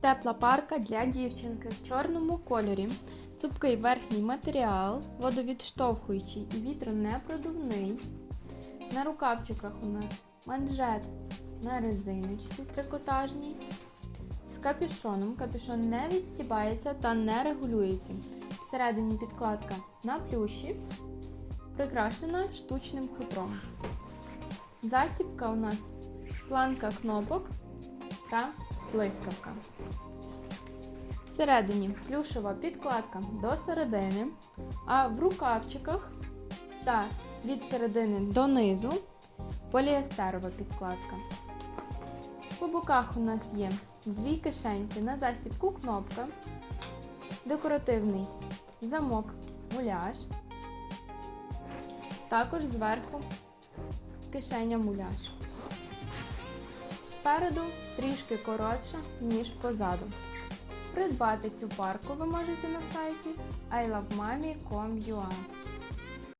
Тепла парка для дівчинки в чорному кольорі. Цупкий верхній матеріал, водовідштовхуючий і вітронепродувний. На рукавчиках у нас манжет на резиночці трикотажній. З капюшоном. Капюшон не відстібається та не регулюється. Всередині підкладка на плюші, прикрашена штучним хутром. Застібка у нас планка кнопок та блискавка. Всередині плюшева підкладка до середини, а в рукавчиках та від середини до низу поліестерова підкладка. По боках у нас є дві кишеньки на застібку кнопка, декоративний замок муляж, також зверху кишеня муляж. Спереду трішки коротша, ніж позаду. Придбати цю парку ви можете на сайті ilovemami.com.ua